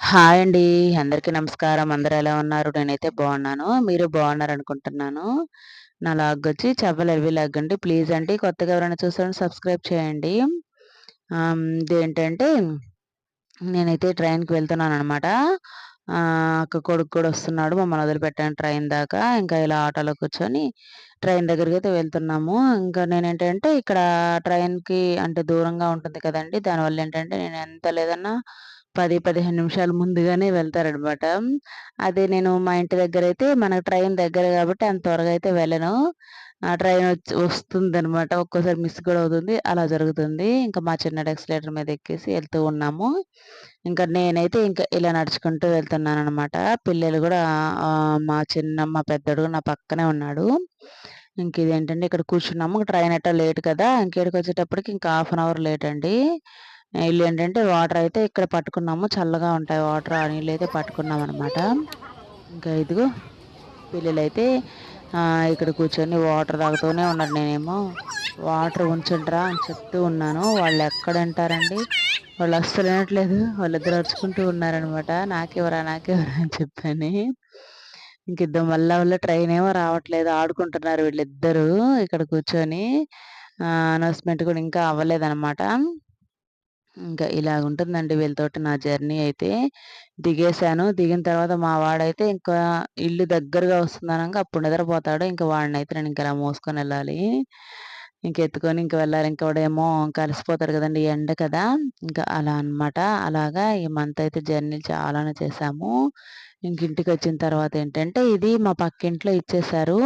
Hi అండి. అందరికీ నమస్కారం. అందరు ఎలా ఉన్నారు? నేనైతే బాగున్నాను. మీరు బాగున్నారనుకుంటున్నాను. నా లాగ్ లాగొచ్చి చవ్వలవి లాగ్ అండి. ప్లీజ్ అండి కొత్తగా ఎవరైనా చూసారని సబ్స్క్రైబ్ చేయండి. ఇదేంటంటే నేనైతే ట్రైన్‌కి వెళ్తున్నాను అనమాట అక్క కొడుకు కూడా వస్తున్నాడు. మమ్మల్ని వదిలిపెట్టాను ట్రైన్ దాకా. ఇంకా ఇలా ఆటోలో కూర్చొని ట్రైన్ దగ్గరికైతే వెళ్తున్నాము. ఇంకా నేనేంటంటే ఇక్కడ ట్రైన్‌కి అంటే దూరంగా ఉంటుంది కదండి దానివల్ల ఏంటంటే నేను ఎంత లేదన్నా 10, 15 నిమిషాలు ముందుగానే వెళ్తారనమాట. అదే నేను మా ఇంటి దగ్గర అయితే మనకు ట్రైన్ దగ్గర కాబట్టి అంత త్వరగా అయితే వెళ్ళను. ఆ ట్రైన్ వచ్చి వస్తుందనమాట. ఒక్కోసారి మిస్ కూడా అవుతుంది. అలా జరుగుతుంది. ఇంకా మా చిన్న ఎక్సలేటర్ మీద ఎక్కేసి వెళ్తూ ఉన్నాము. ఇంకా నేనైతే ఇంకా ఇలా నడుచుకుంటూ వెళ్తున్నాను అనమాట పిల్లలు కూడా మా చిన్న మా పెద్దడు నా పక్కనే ఉన్నాడు. ఇంక ఇదేంటంటే ఇక్కడ కూర్చున్నాము. ట్రైన్ అట్ట లేట్ కదా! ఇంకేడికి వచ్చేటప్పటికి ఇంకా హాఫ్ అన్ అవర్ లేట్ అండి. ఈళ్ళేంటంటే వాటర్ అయితే ఇక్కడ పట్టుకున్నాము. చల్లగా ఉంటాయి వాటర్. ఆ నీళ్ళైతే పట్టుకున్నామనమాట. ఇంకా ఇదిగో పిల్లలైతే ఇక్కడ కూర్చొని వాటర్ తాగుతూనే ఉన్నారు. నేనేమో వాటర్ ఉంచండిరా అని చెప్తూ ఉన్నాను. వాళ్ళు ఎక్కడంటారండి వాళ్ళు అస్సలు వినట్లేదు. వాళ్ళిద్దరు అరుచుకుంటూ ఉన్నారనమాట. నాకెవరా నాకెవరా అని చెప్పని. ఇంకిద్దరు మళ్ళా వల్ల ట్రైన్ ఏమో రావట్లేదు. ఆడుకుంటున్నారు వీళ్ళిద్దరూ ఇక్కడ కూర్చొని. అనౌన్స్‌మెంట్ కూడా ఇంకా అవ్వలేదన్నమాట ఇంకా ఇలాగుంటుందండి వీళ్ళతోటి నా జర్నీ అయితే. దిగేశాను. దిగిన తర్వాత మా వాడైతే ఇంకా ఇల్లు దగ్గరగా వస్తుందనంగా అప్పుడు నిద్రపోతాడు. ఇంక వాడినైతే నేను ఇంకా ఇలా మోసుకొనెళ్ళాలి. ఇంక ఎత్తుకొని ఇంక వెళ్ళాలి. ఇంకా వాడేమో కలిసిపోతారు కదండి ఎండ కదా! ఇంకా అలా అనమాట. అలాగా ఈ మంత్ అయితే జర్నీ చాలానే చేశాము. ఇంక ఇంటికొచ్చిన తర్వాత ఏంటంటే ఇది మా పక్కింట్లో ఇచ్చేశారు.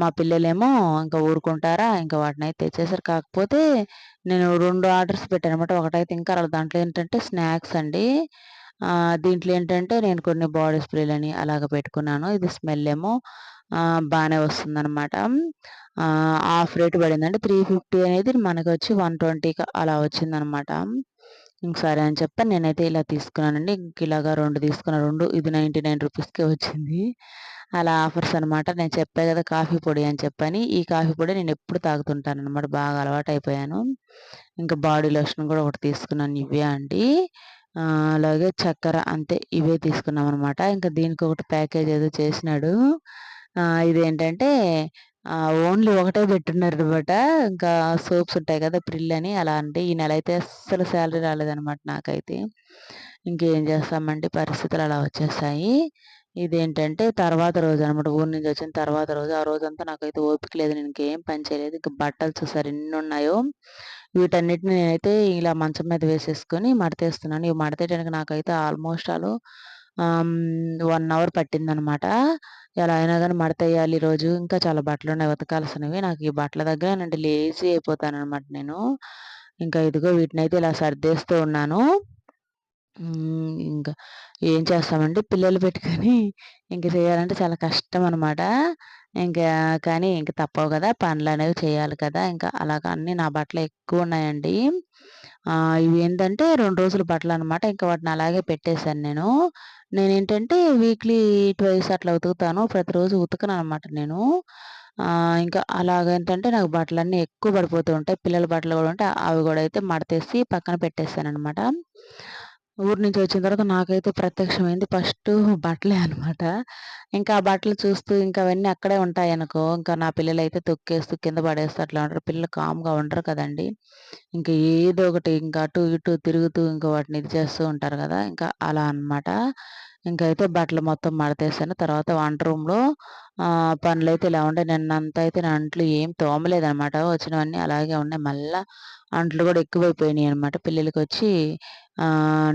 మా పిల్లలేమో ఇంకా ఊరుకుంటారా ఇంకా వాటిని అయితే తెచ్చేసారు. కాకపోతే నేను రెండు ఆర్డర్స్ పెట్టాను అనమాట ఒకటైతే ఇంకా రాలేదు. దాంట్లో ఏంటంటే స్నాక్స్ అండి. దీంట్లో ఏంటంటే నేను కొన్ని బాడీ స్ప్రేలని అలాగ పెట్టుకున్నాను. ఇది స్మెల్ ఏమో ఆహ్, బానే వస్తుందనమాట. ఆహ్, హాఫ్ రేట్ పడిందండి. 350 అనేది మనకొచ్చి 120కి అలా వచ్చిందనమాట. ఇంక సరే అని చెప్పి నేనైతే ఇలా తీసుకున్నానండి. ఇంక ఇలాగా రెండు తీసుకున్న రెండు ఇది 99 రూపీస్‌కే వచ్చింది. అలా ఆఫర్స్ అనమాట. నేను చెప్పా కదా కాఫీ పొడి అని చెప్పని. ఈ కాఫీ పొడి నేను ఎప్పుడు తాగుతుంటాను అనమాట బాగా అలవాటయిపోయాను. ఇంకా బాడీ లోషన్ కూడా ఒకటి తీసుకున్నాను. ఇవే అండి. అలాగే చక్కెర అంతే ఇవే తీసుకున్నాం అనమాట ఇంకా దీనికి ఒకటి ప్యాకేజ్ ఏదో చేసినాడు. ఇదేంటంటే ఓన్లీ ఒకటే పెట్టున్నారు అనమాట ఇంకా సోప్స్ ఉంటాయి కదా! ప్రిల్ అని అలా అంటే ఈ నెలయితే అస్సలు శాలరీ రాలేదనమాట నాకైతే. ఇంకేం చేస్తామండి పరిస్థితులు అలా వచ్చేసాయి. ఇదేంటంటే తర్వాత రోజు అనమాట ఊరి నుంచి వచ్చిన తర్వాత రోజు. ఆ రోజంతా నాకైతే ఓపిక లేదు. నేను ఇంకేం పని చేయలేదు. ఇంక బట్టలు చూసారు ఎన్నున్నాయో. వీటన్నిటిని నేనైతే ఇలా మంచం మీద వేసేసుకొని మడతేస్తున్నాను. ఇవి మడతేయడానికి నాకైతే ఆల్మోస్ట్ ఆల్ వన్ అవర్ పట్టిందనమాట. ఎలా అయినా కానీ మడతేయాలి ఈరోజు. ఇంకా చాలా బట్టలు ఉన్నాయి ఉతకాల్సినవి. నాకు ఈ బట్టల దగ్గర నేను లేజీ అయిపోతాననమాట నేను. ఇంకా ఇదిగో వీటినైతే ఇలా సర్దేస్తూ ఉన్నాను. ఇంకా ఏం చేస్తామండి పిల్లలు పెట్టుకొని ఇంక చేయాలంటే చాలా కష్టం అనమాట. ఇంకా కానీ ఇంక తప్పవు కదా పనులు అనేవి చేయాలి కదా! ఇంకా అలాగా అన్ని నా బట్టలు ఎక్కువున్నాయండి. ఆహ్, ఇవేంటంటే 2 రోజుల బట్టలనమాట. ఇంకా వాటిని అలాగే పెట్టేశాను నేను. నేనేంటంటే వీక్లీ ట్వైస్ అట్లా ఉతుకుతాను. ప్రతిరోజు ఉతకను అనమాట నేను. ఇంకా అలాగేంటంటే నాకు బట్టలన్నీ ఎక్కువ పడిపోతూ ఉంటాయి. పిల్లల బట్టలు కూడా ఉంటాయి అవి కూడా అయితే మడతేసి పక్కన పెట్టేసాననమాట. ఊరు నుంచి వచ్చిన తర్వాత నాకైతే ప్రత్యక్షమైంది ఫస్ట్ బట్టలే అనమాట. ఇంకా ఆ బట్టలు చూస్తూ ఇంకా అవన్నీ అక్కడే ఉంటాయనుకో, ఇంకా నా పిల్లలైతే తొక్కేస్తూ కింద పడేస్తూ అట్లా ఉంటారు. పిల్లలు కామ్‌గా ఉండరు కదండీ! ఇంకా ఏదో ఒకటి ఇంకా అటు ఇటు తిరుగుతూ ఇంకా వాటిని ఇది చేస్తూ ఉంటారు కదా ఇంకా అలా అనమాట. అయితే బట్టలు మొత్తం మడతేసాను. తర్వాత వంట రూమ్‌లో పనులు పనులైతే ఇలా ఉండే నిన్నంతా అయితే నా అంట్లు ఏం తోమలేదనమాట. వచ్చినవన్నీ అలాగే ఉన్నాయి. మళ్ళీ అంట్లు కూడా ఎక్కువైపోయినాయి అనమాట పిల్లలకి వచ్చి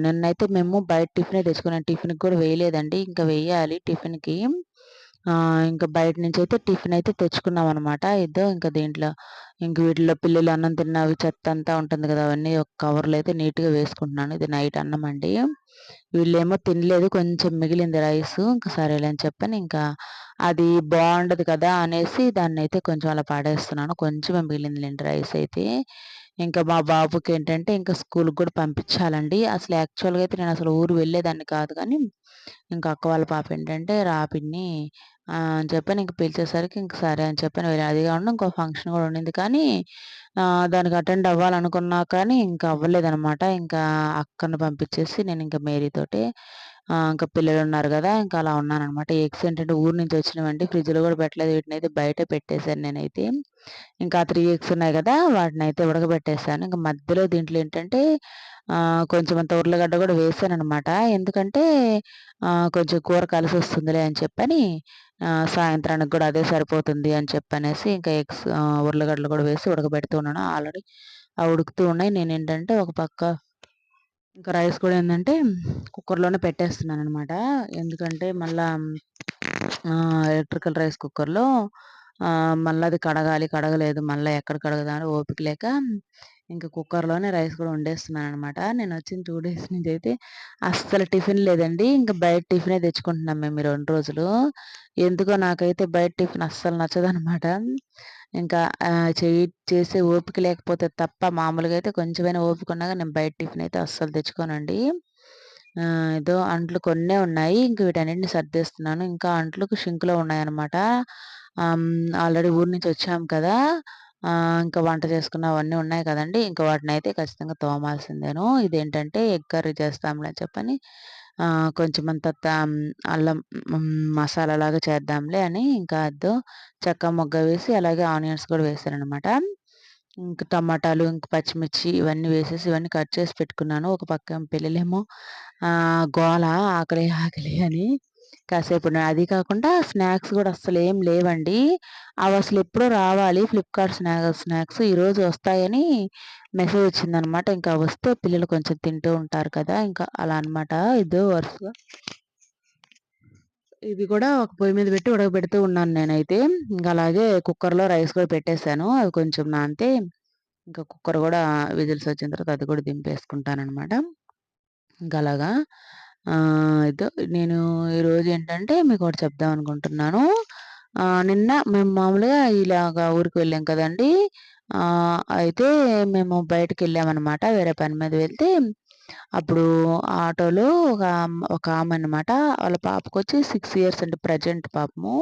నిన్నైతే మేము బయట టిఫినే తెచ్చుకున్నాం. టిఫిన్‌కి కూడా వేయలేదండి. ఇంకా వెయ్యాలి టిఫిన్‌కి. ఇంకా బయట నుంచి అయితే టిఫిన్ అయితే తెచ్చుకున్నాం అనమాట ఇదో ఇంకా దీంట్లో ఇంక వీటిలో పిల్లలు అన్నం తిన్నవి చెత్తంతా ఉంటుంది కదా అవన్నీ ఒక కవర్‌లో అయితే నీట్‌గా వేసుకుంటున్నాను. ఇది నైట్ అన్నం అండి వీళ్ళేమో తినలేదు. కొంచెం మిగిలింది రైస్ ఇంకా సరేలే అని చెప్పని ఇంకా అది బాగుండదు కదా! అనేసి దాన్నయితే కొంచెం అలా పాడేస్తున్నాను కొంచెం మిగిలింది లేండి రైస్ అయితే ఇంకా మా బాబుకి ఏంటంటే ఇంకా స్కూల్‌కి కూడా పంపించాలండి. అసలు యాక్చువల్‌గా అయితే నేను అసలు ఊరు వెళ్ళేదాన్ని కాదు కానీ, ఇంకా అక్క వాళ్ళ పాప ఏంటంటే రాపిన్ని అని చెప్పని ఇంక పిలిచేసరికి ఇంక సరే అని చెప్పని వెళ్ళాను. అది కాకుండా ఇంకో ఫంక్షన్ కూడా ఉండింది. కానీ దానికి అటెండ్ అవ్వాలనుకున్నా కానీ ఇంకా అవ్వలేదనమాట. ఇంకా అక్కని పంపించేసి నేను ఇంకా మేరీతోటి ఇంకా పిల్లలు ఉన్నారు కదా ఇంకా అలా ఉన్నాననమాట. ఎగ్స్ ఏంటంటే ఊరు నుంచి వచ్చినవండి. ఫ్రిడ్జ్‌లో కూడా పెట్టలేదు. వీటిని అయితే బయట పెట్టేశాను నేనైతే. ఇంకా త్రీ ఎగ్స్ ఉన్నాయి కదా వాటిని అయితే ఉడకబెట్టేసాను. ఇంకా మధ్యలో దీంట్లో ఏంటంటే కొంచెం అంత ఉర్లగడ్డ కూడా వేసాను అనమాట ఎందుకంటే కొంచెం కూర కలిసి వస్తుందిలే అని చెప్పని సాయంత్రానికి కూడా అదే సరిపోతుంది అని చెప్పనేసి ఇంకా ఎగ్స్ ఉర్లగడ్డలు కూడా వేసి ఉడకబెడుతూ ఉన్నాను. ఆల్రెడీ ఆ ఉడుకుతూ ఉన్నాయి. నేను ఏంటంటే ఒక పక్క ఇంకా రైస్ కూడా ఏంటంటే కుక్కర్‌లోనే పెట్టేస్తున్నాను అనమాట ఎందుకంటే మళ్ళా ఎలక్ట్రికల్ రైస్ కుక్కర్‌లో మళ్ళీ అది కడగాలి. కడగలేదు. మళ్ళీ ఎక్కడ కడగదా అని ఓపిక లేక ఇంకా కుక్కర్‌లోనే రైస్ కూడా వండేస్తున్నాను అనమాట నేను వచ్చిన టూ డేస్ నుంచి అయితే అస్సలు టిఫిన్ లేదండి. ఇంకా బయట టిఫినే తెచ్చుకుంటున్నాం మేము రెండు రోజులు. ఎందుకో నాకైతే బయట టిఫిన్ అస్సలు నచ్చదనమాట. ఇంకా చేయి చేసే ఓపిక లేకపోతే తప్ప మామూలుగా అయితే కొంచెమైనా ఓపిక ఉన్నా నేను బయట టిఫిన్ అయితే అస్సలు తెచ్చుకోనండి. ఏదో అంట్లు కొన్నే ఉన్నాయి. ఇంక వీటన్నిటిని సర్దేస్తున్నాను. ఇంకా అంట్లకు షింకులో ఉన్నాయన్నమాట. ఆల్రెడీ ఊరి నుంచి వచ్చాము కదా! ఇంకా వంట చేసుకున్నవన్నీ ఉన్నాయి కదండీ! వాటిని అయితే ఖచ్చితంగా తోమాల్సిందేను. ఇదేంటంటే ఎగ్ కర్రీ చేస్తాంలే అని చెప్పని కొంచెం అంత అల్లం మసాలా లాగా చేద్దాంలే అని ఇంకా అద్దు చెక్క మొగ్గ వేసి అలాగే ఆనియన్స్ కూడా వేసాననమాట. ఇంకా టమాటాలు, ఇంక పచ్చిమిర్చి ఇవన్నీ వేసేసి ఇవన్నీ కట్ చేసి పెట్టుకున్నాను. ఒక పక్క పిల్లలేమో గోళ గోల ఆకలి, ఆకలి అని కాసేపు అది కాకుండా స్నాక్స్ కూడా అసలు ఏం లేవండి. అవి అసలు ఎప్పుడో రావాలి ఫ్లిప్‌కార్ట్ స్నాక్ స్నాక్స్ ఈరోజు వస్తాయని మెసేజ్ వచ్చిందనమాట. ఇంకా వస్తే పిల్లలు కొంచెం తింటూ ఉంటారు కదా! ఇంకా అలా అనమాట. ఇదో వరుసగా ఇది కూడా ఒక పొయ్యి మీద పెట్టి ఉడకబెడుతూ ఉన్నాను నేనైతే. ఇంకా అలాగే కుక్కర్‌లో రైస్ కూడా పెట్టేశాను అవి కొంచెం నానితే ఇంకా కుక్కర్ కూడా విజిల్స్ వచ్చిన తర్వాత అది కూడా దింపేసుకుంటాను అనమాట ఇంకా అలాగా ఇదో నేను ఈరోజు ఏంటంటే మీకు ఒకటి చెప్దాం అనుకుంటున్నాను. నిన్న మేము మామూలుగా ఇలాగా ఊరికి వెళ్ళాం కదండీ! అయితే మేము బయటికెళ్ళామనమాట. వేరే పని మీద వెళ్తే అప్పుడు ఆటోలో ఒక ఒక ఆమె అనమాట వాళ్ళ పాపకు వచ్చి సిక్స్ ఇయర్స్ అంటే ప్రెజెంట్ పాపము.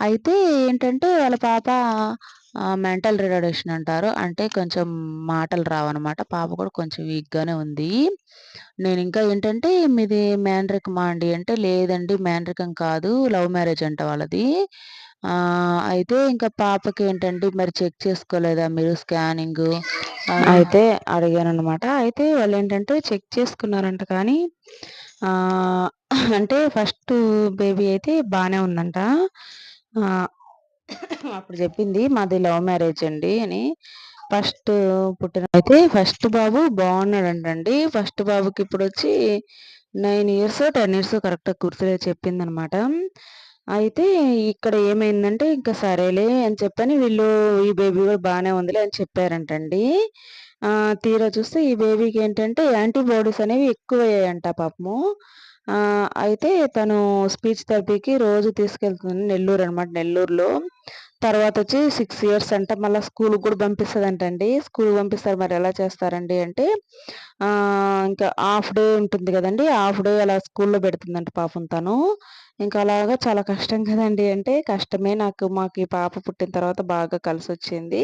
అయితే ఏంటంటే వాళ్ళ పాప మెంటల్ రిటార్డేషన్ అంటారు. అంటే కొంచెం మాటలు రావనమాట. పాప కూడా కొంచెం వీక్‌గానే ఉంది. నేనింకా ఏంటంటే మీది మేనరికమా అండి అంటే, లేదండి మేనరికం కాదు. లవ్ మ్యారేజ్ అంట వాళ్ళది. అయితే ఇంకా పాపకేంటంటే మరి చెక్ చేసుకోలేదా మీరు స్కానింగు అయితే అడిగాననమాట. అయితే వాళ్ళేంటంటే చెక్ చేసుకున్నారంట కానీ అంటే ఫస్టు బేబీ అయితే బానే ఉందంట. అప్పుడు చెప్పింది మాది లవ్ మ్యారేజ్ అండి అని. ఫస్ట్ పుట్టిన అయితే ఫస్ట్ బాబు బాగున్నాడంటండి. ఫస్ట్ బాబుకి ఇప్పుడు వచ్చి నైన్ ఇయర్స్ టెన్ ఇయర్స్ కరెక్ట్‌గా చెప్పింది అనమాట అయితే ఇక్కడ ఏమైందంటే ఇంకా సరేలే అని చెప్పని వీళ్ళు ఈ బేబీ కూడా బాగానే ఉందిలే అని చెప్పారంటండి. తీరా చూస్తే ఈ బేబీకి ఏంటంటే యాంటీబాడీస్ అనేవి ఎక్కువయ్యాయంట పాపము. అయితే తను స్పీచ్ థెరపీకి రోజు తీసుకెళ్తుంది నెల్లూరు అనమాట నెల్లూరులో. తర్వాత వచ్చి సిక్స్ ఇయర్స్ అంటే మళ్ళీ స్కూల్కి కూడా పంపిస్తుంది అంటండి స్కూల్ పంపిస్తారు మరి ఎలా చేస్తారండి అంటే ఇంకా హాఫ్ డే ఉంటుంది కదండి హాఫ్ డే అలా స్కూల్లో పెడుతుందంట పాపం తను. ఇంకా అలాగా చాలా కష్టం కదండి అంటే కష్టమే నాకు మాకు ఈ పాప పుట్టిన తర్వాత బాగా కలిసి వచ్చింది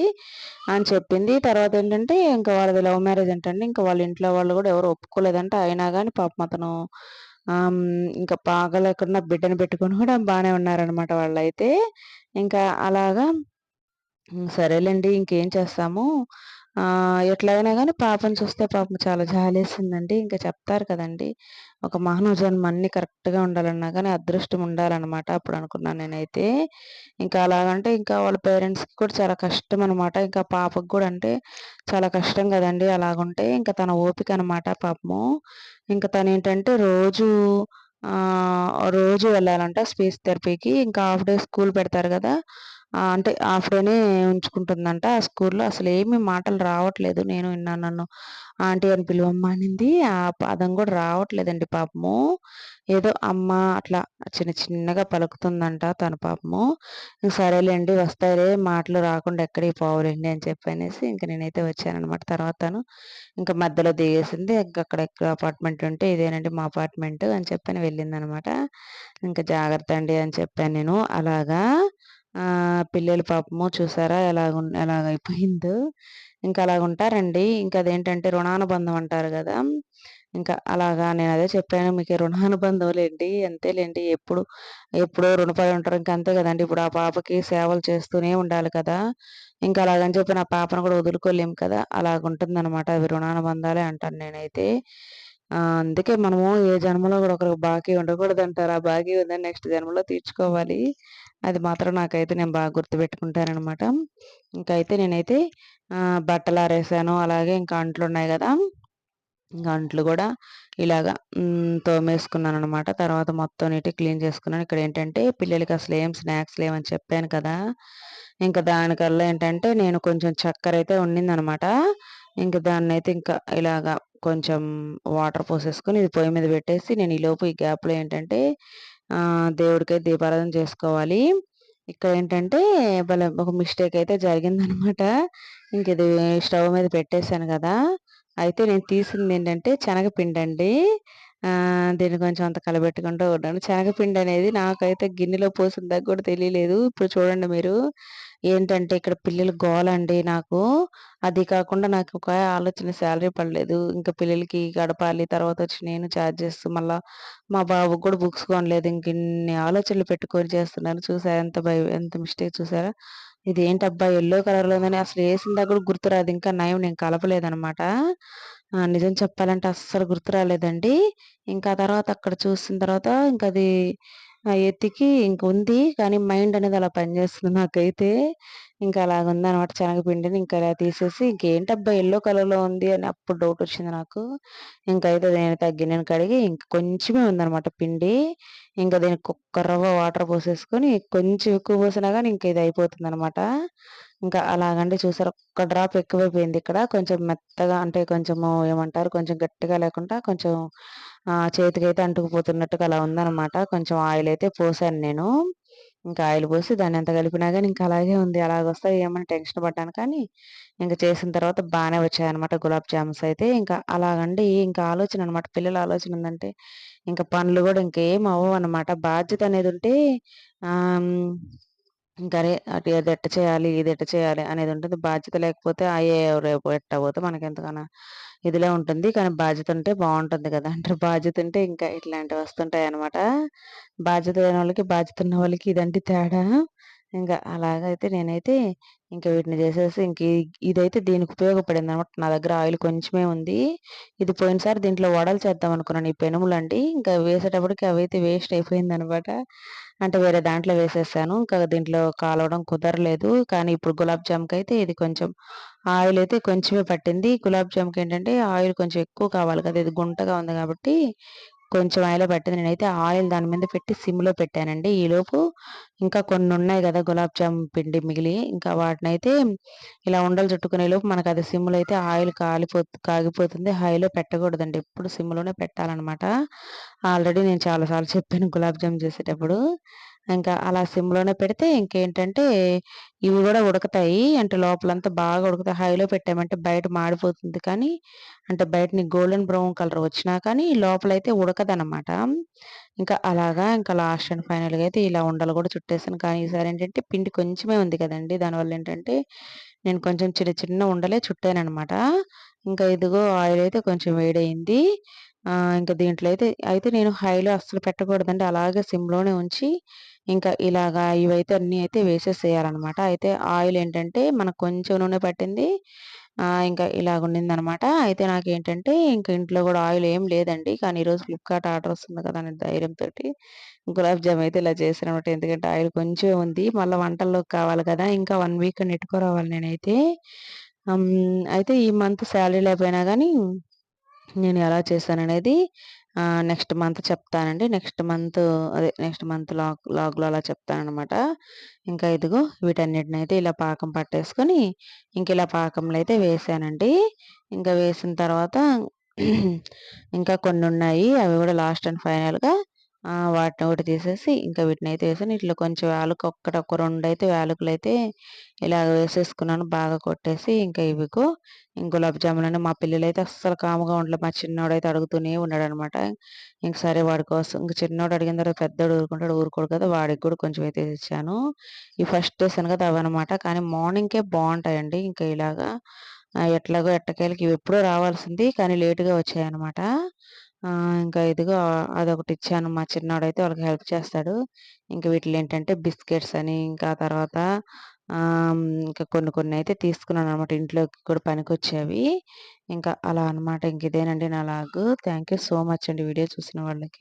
అని చెప్పింది. తర్వాత ఏంటంటే ఇంకా వాళ్ళది లవ్ మ్యారేజ్ అంటండి. ఇంకా వాళ్ళ ఇంట్లో వాళ్ళు కూడా ఎవరు ఒప్పుకోలేదంటే అయినా కానీ పాపం అతను ఇంకా బాగాలేకుండా బిడ్డని పెట్టుకొని కూడా బాగానే ఉన్నారనమాట వాళ్ళైతే. ఇంకా అలాగా సరేలేండి ఇంకేం చేస్తాము. ఎట్లయినా కానీ గాని పాపని చూస్తే పాపం చాలా జాలేసిందండి. ఇంకా చెప్తారు కదండీ! ఒక మానవ జన్మ అన్ని కరెక్ట్‌గా ఉండాలన్నా కానీ అదృష్టం ఉండాలన్నమాట అప్పుడు అనుకున్నాను నేనైతే. ఇంకా అలాగంటే ఇంకా వాళ్ళ పేరెంట్స్‌కి కూడా చాలా కష్టం అనమాట ఇంకా పాపకు కూడా అంటే చాలా కష్టం కదండి అలాగుంటే ఇంకా తన ఓపిక అనమాట పాపము. ఇంక తను ఏంటంటే రోజు రోజు వెళ్ళాలంట స్పీచ్ థెరపీకి. ఇంకా హాఫ్ డే స్కూల్ పెడతారు కదా అంటే హాఫ్ డేనే ఉంచుకుంటుందంట ఆ స్కూల్లో. అసలు ఏమి మాటలు రావట్లేదు. నేను విన్నాను నన్ను. ఆంటీ అని పిలువమ్మ అనింది. ఆ పదం కూడా రావట్లేదండి పాపము. ఏదో అమ్మ అట్లా చిన్న చిన్నగా పలుకుతుందంట తన పాపము. సరేలేండి వస్తాయిలే మాటలు రాకుండా ఎక్కడికి పోవలేండి అని చెప్పి అనేసి ఇంకా నేనైతే వచ్చానమాట తర్వాతను ఇంకా మధ్యలో దిగేసింది. ఇంకా అక్కడ ఎక్కడ అపార్ట్మెంట్ ఉంటే ఇదేనండి మా అపార్ట్మెంట్ అని చెప్పని వెళ్ళింది అనమాట ఇంకా జాగ్రత్త అండి అని చెప్పాను నేను. అలాగా పిల్లలు పాపము చూసారా? ఎలాగ ఎలాగైపోయిందో ఇంకా అలాగ ఉంటారండి ఇంకా అదేంటంటే రుణానుబంధం అంటారు కదా. ఇంకా అలాగా నేను అదే చెప్పాను. మీకు రుణానుబంధం రుణానుబంధంలేండి అంతేలేండి. ఎప్పుడు ఎప్పుడో రుణపడి ఉంటారు. ఇంకా అంతే కదండి. ఇప్పుడు ఆ పాపకి సేవలు చేస్తూనే ఉండాలి కదా. ఇంకా అలాగని చెప్పి నా పాపను కూడా వదులుకోలేము కదా. అలాగుంటుంది అనమాట అవి రుణానుబంధాలే అంటాను నేనైతే. అందుకే మనము ఏ జన్మలో కూడా ఒకరికి బాకీ ఉండకూడదు అంటారు ఆ బాకీ ఉందని నెక్స్ట్ జన్మలో తీర్చుకోవాలి. అది మాత్రం నాకైతే నేను బాగా గుర్తుపెట్టుకుంటానమాట ఇంకైతే అయితే నేనైతే బట్టలు ఆరేసాను అలాగే ఇంకా అంట్లు ఉన్నాయి కదా. ఇంకా అంట్లు కూడా ఇలాగా తోమేసుకున్నాను అనమాట తర్వాత మొత్తం నీటి క్లీన్ చేసుకున్నాను. ఇక్కడ ఏంటంటే పిల్లలకి అసలు ఏం స్నాక్స్ లేవని చెప్పాను కదా. ఇంకా దానికల్లా ఏంటంటే నేను కొంచెం చక్కెర అయితే ఉండిందనమాట ఇంకా దాన్ని అయితే ఇంకా ఇలాగా కొంచెం వాటర్ పోసేసుకొని ఇది పొయ్యి మీద పెట్టేసి నేను ఈ లోపు ఈ గ్యాప్లో ఏంటంటే దేవుడికి దీపారాధన చేసుకోవాలి. ఇక్కడ ఏంటంటే భలే ఒక మిస్టేక్ అయితే జరిగిందనమాట. ఇంక ఇది స్టవ్ మీద పెట్టేశాను కదా. అయితే నేను తీసింది ఏంటంటే శనగపిండి అండి దీన్ని కొంచెం అంత కలబెట్టుకుంటూ ఉన్నాను శనగపిండి అనేది నాకైతే గిన్నెలో పోసిన దగ్గర కూడా తెలియలేదు. ఇప్పుడు చూడండి మీరు. ఏంటంటే ఇక్కడ పిల్లలు గోలండి నాకు. అది కాకుండా నాకు ఒక ఆలోచన శాలరీ పడలేదు. ఇంకా పిల్లలకి గడపాలి. తర్వాత వచ్చి నేను ఛార్జ్ చేస్తూ మళ్ళీ మా బాబుకి కూడా బుక్స్ కొనలేదు. ఇంక ఇన్ని ఆలోచనలు పెట్టుకొని చేస్తున్నాను చూసారా ఎంత భయ ఎంత మిస్టేక్ చూసారా? ఇది ఏంటబ్బా ఎల్లో కలర్లో ఉందని అసలు వేసిందా కూడా గుర్తురాదు ఇంకా నయం నేను కలపలేదనమాట నిజం చెప్పాలంటే అస్సలు గుర్తు రాలేదండి. ఇంకా తర్వాత అక్కడ చూసిన తర్వాత ఇంకా అది ఎత్తికి ఇంక ఉంది. కానీ మైండ్ అనేది అలా పనిచేస్తుంది నాకైతే. ఇంకా అలాగ ఉందనమాట శనగపిండిని. ఇంకా ఇలా తీసేసి ఇంకేంటబ్బా ఎల్లో కలర్లో ఉంది అని అప్పుడు డౌట్ వచ్చింది నాకు. ఇంకైతే నేను తగ్గినని కడిగి ఇంక కొంచెమే ఉందనమాట పిండి. ఇంకా దీనికి ఒక్క రవ్వ వాటర్ పోసేసుకొని కొంచెం ఎక్కువ పోసినా కానీ ఇంక ఇది అయిపోతుంది అనమాట ఇంకా అలాగండి చూసారు ఒక్క డ్రాప్ ఎక్కువైపోయింది ఇక్కడ. కొంచెం మెత్తగా అంటే కొంచెము ఏమంటారు కొంచెం గట్టిగా లేకుండా కొంచెం చేతికైతే అంటుకుపోతున్నట్టుగా అలా ఉందనమాట కొంచెం ఆయిల్ అయితే పోసాను నేను. ఇంకా ఆయిల్ పోసి దాన్ని ఎంత కలిపినా కానీ ఇంకా అలాగే ఉంది. అలాగ వస్తాయి ఏమని టెన్షన్ పడ్డాను కానీ ఇంకా చేసిన తర్వాత బాగానే వచ్చాయన్నమాట గులాబ్ జామ్స్ అయితే. ఇంకా అలాగండి ఇంకా ఆలోచన అనమాట పిల్లల ఆలోచన ఉందంటే ఇంకా పనులు కూడా ఇంకేం అవ్వవు అనమాట బాధ్యత అనేది ఉంటే ఇంకా అరే అటు అది ఎట్ట చేయాలి ఇది ఎట్ట చేయాలి అనేది ఉంటుంది. బాధ్యత లేకపోతే అయ్యే రేపు ఎట్ట పోతే మనకి ఎంతగానో ఇదిలే ఉంటుంది. కానీ బాధ్యత ఉంటే బాగుంటుంది కదా. అంటే బాధ్యత ఉంటే ఇంకా ఇట్లాంటివి వస్తుంటాయి అనమాట బాధ్యత లేని వాళ్ళకి బాధ్యత ఉన్న వాళ్ళకి ఇదంటే తేడా. ఇంకా అలాగైతే నేనైతే ఇంకా వీటిని చేసేసి ఇంక ఇదైతే దీనికి ఉపయోగపడింది అనమాట నా దగ్గర ఆయిల్ కొంచెమే ఉంది. ఇది పోయినసారి దీంట్లో వడలు చేద్దాం అనుకున్నాను. ఈ పెనుములు అండి. ఇంకా వేసేటప్పటికి అవి అయితే వేస్ట్ అయిపోయింది అనమాట అంటే వేరే దాంట్లో వేసేసాను. ఇంకా దీంట్లో కాలవడం కుదరలేదు. కానీ ఇప్పుడు గులాబ్ జామ్కి అయితే ఇది కొంచెం ఆయిల్ అయితే కొంచెమే పట్టింది. గులాబ్ జామ్కి ఏంటంటే ఆయిల్ కొంచెం ఎక్కువ కావాలి కదా ఇది గుంటగా ఉంది కాబట్టి కొంచెం ఆయిల్ పట్టింది. నేనైతే ఆయిల్ దాని మీద పెట్టి సిమ్లో పెట్టానండి. ఈలోపు ఇంకా కొన్ని ఉన్నాయి కదా గులాబ్ జామ్ పిండి మిగిలి ఇంకా వాటినైతే ఇలా ఉండలు చుట్టుకునే లోపు మనకు అది సిమ్లో అయితే ఆయిల్ కాలిపో కాగిపోతుంది. హైలో పెట్టకూడదండి. ఎప్పుడు సిమ్లోనే పెట్టాలన్నమాట. ఆల్రెడీ నేను చాలాసార్లు చెప్పాను గులాబ్ జామ్ చేసేటప్పుడు. ఇంకా అలా సిమ్లోనే పెడితే ఇంకేంటంటే ఇవి కూడా ఉడకతాయి. అంటే లోపలంతా బాగా ఉడుకుతాయి. హైలో పెట్టామంటే బయట మాడిపోతుంది కానీ అంటే బయట గోల్డెన్ బ్రౌన్ కలర్ వచ్చినా కానీ లోపలైతే ఉడకదనమాట ఇంకా అలాగా ఇంకా లాస్ట్ అండ్ ఫైనల్గా అయితే ఇలా ఉండలు కూడా చుట్టేసాను. కానీ ఈసారి ఏంటంటే పిండి కొంచెమే ఉంది కదండి. దానివల్ల ఏంటంటే నేను కొంచెం చిన్న చిన్న ఉండలే చుట్టానమాట ఇంకా ఇదిగో ఆయిల్ అయితే కొంచెం వేడైంది ఇంకా దీంట్లో అయితే అయితే నేను హైలో అస్సలు పెట్టకూడదండి. అలాగే సిమ్లోనే ఉంచి ఇంకా ఇలాగా ఇవైతే అన్నీ అయితే వేసేసేయాలన్నమాట. అయితే ఆయిల్ ఏంటంటే మనకు కొంచెం నూనె పట్టింది. ఇంకా ఇలాగ ఉండిందనమాట అయితే నాకు ఏంటంటే ఇంకా ఇంట్లో కూడా ఆయిల్ ఏం లేదండి. కానీ ఈరోజు ఫ్లిప్కార్ట్ ఆర్డర్ వస్తుంది కదా అనే ధైర్యంతో గులాబ్ జామ్ అయితే ఇలా చేశానమాట ఎందుకంటే ఆయిల్ కొంచెం ఉంది. మళ్ళీ వంటల్లోకి కావాలి కదా. ఇంకా వన్ వీక్ నెట్టుకోరావాలి నేనైతే. అయితే ఈ మంత్ శాలరీ లేకపోయినా కానీ నేను ఎలా చేశాననేది నెక్స్ట్ మంత్ చెప్తానండి. నెక్స్ట్ మంత్ అదే నెక్స్ట్ మంత్ లాగ్ లాగ్లో అలా చెప్తానమాట ఇంకా ఇదిగో వీటన్నిటిని అయితే ఇలా పాకం పట్టేసుకొని ఇంక ఇలా పాకంలో అయితే వేసానండి. ఇంకా వేసిన తర్వాత ఇంకా కొన్ని ఉన్నాయి అవి కూడా లాస్ట్ అండ్ ఫైనల్గా వాటిని ఒకటి తీసేసి ఇంకా వీటిని అయితే వేసాను. ఇట్లా కొంచెం యాలకు ఒక్కటి ఒక రెండు అయితే యాలకులు అయితే ఇలాగ వేసేసుకున్నాను. బాగా కొట్టేసి ఇంకా ఇవికో గులాబ్ జామున్ అని మా పిల్లలు అయితే అస్సలు కాముగా ఉండలేదు మా చిన్నోడు అయితే అడుగుతూనే ఉన్నాడు అనమాట ఇంక సరే వాడి కోసం ఇంక చిన్నోడు అడిగిన తర్వాత పెద్దోడు ఊరుకుంటాడు. ఊరుకోడు కదా వాడికి కూడా కొంచెం అయితే ఇచ్చాను. ఈ ఫస్ట్ వేసాను కదా అవన్నమాట. కానీ మార్నింగ్కే బాగుంటాయండి. ఇంకా ఇలాగా ఎట్లాగో ఎట్టకాయలకి ఇవి ఎప్పుడో రావాల్సింది. కానీ లేటుగా వచ్చాయన్నమాట. ఇంకా ఇదిగో అదొకటి ఇచ్చాను మా చిన్నోడైతే వాళ్ళకి హెల్ప్ చేస్తాడు. ఇంకా వీటిలో ఏంటంటే బిస్కెట్స్ అని ఇంకా తర్వాత ఇంకా కొన్ని కొన్ని అయితే తీసుకున్నాను అనమాట ఇంట్లోకి కూడా పనికొచ్చేవి. ఇంకా అలా అనమాట ఇంక ఇదేనండి నా log. Thank you so much అండి వీడియో చూసిన వాళ్ళకి.